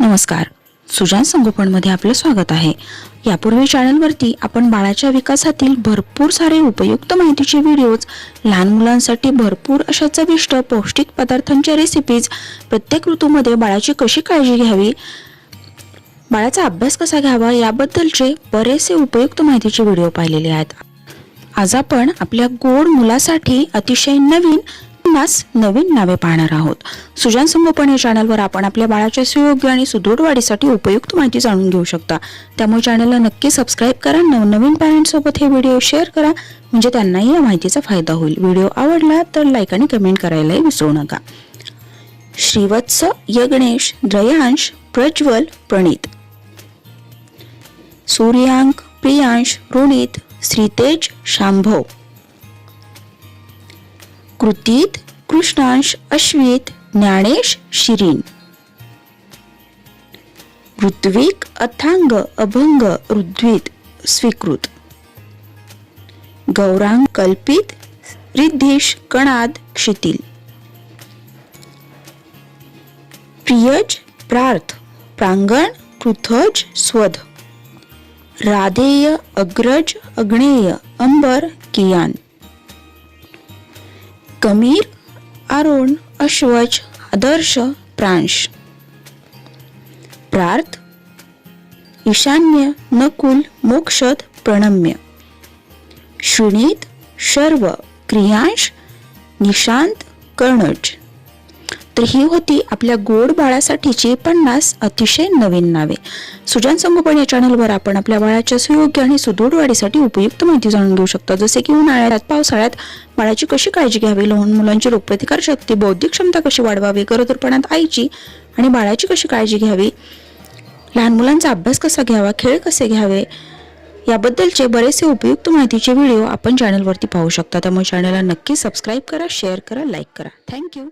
नमस्कार. सुजान संगोपनमध्ये आपलं स्वागत आहे. यापूर्वी चॅनलवरती आपण बाळाच्या विकासातील भरपूर सारे उपयुक्त माहितीचे व्हिडिओज लहान मुलांसाठी भरपूर अशा चविष्ट पौष्टिक पदार्थांच्या रेसिपीज प्रत्येक ऋतूमध्ये बाळाची कशी काळजी घ्यावी बाळाचा अभ्यास कसा घ्यावा याबद्दलचे बरेचसे उपयुक्त माहितीचे व्हिडिओ पाहिलेले आहेत. आज आपण आपल्या गोड मुलासाठी अतिशय नवीन नवीन नावे पाहणार आहोत. सुजान संगोपन या चॅनलवर आपण आपल्या बाळाच्या सुयोग्य आणि सुदृढ वाढीसाठी उपयुक्त माहिती जाणून घेऊ शकता. त्यामुळे चॅनलला नक्की सबस्क्राईब करा नवनवीन पॅरेंट्ससोबत हे व्हिडिओ शेअर करा. म्हणजे त्यांनाही या माहितीचा फायदा होईल. व्हिडिओ आवडला तर लाईक आणि कमेंट करायलाही विसरू नका. श्रीवत्स यज्ञेश द्रयांश प्रज्वल प्रणीत. सूर्यांक प्रियांश रोनित श्रीतेज शांभव. कृतीत कृष्णांश अश्वित ज्ञानेश शिरीन. ऋत्विक अथांग अभंग ऋद्वित स्वीकृत. गौरांग कल्पित रिद्धीश कणाद क्षितील. प्रियज प्रार्थ प्रांगण कृथज स्वध. राधेय अग्रज अग्नेय अंबर कियान. कमीर आरोण अश्वज आदर्श प्रांश. प्रार्थ ईशान्य नकुल मोक्षद प्रणम्य. शृणीत शर्व क्रियांश निशांत कर्णज. तर ही होती आपल्या गोड बाळासाठीची पन्नास अतिशय नवीन नावे. सुजान संगोपन या चॅनलवर आपण आपल्या बाळाच्या सुयोग्य आणि सुदृढ वाढीसाठी उपयुक्त माहिती जाणून घेऊ शकतो. जसे की उन्हाळ्यात पावसाळ्यात बाळाची कशी काळजी घ्यावी? लहान मुलांची रोगप्रतिकार शक्ती बौद्धिक क्षमता कशी वाढवावी? गरोदरपणात आईची आणि बाळाची कशी काळजी घ्यावी? लहान मुलांचा अभ्यास कसा घ्यावा? खेळ कसे घ्यावे? याबद्दलचे बरेचसे उपयुक्त माहितीचे व्हिडिओ आपण चॅनलवरती पाहू शकता. त्यामुळे चॅनलला नक्की सबस्क्राईब करा शेअर करा लाईक करा. थँक्यू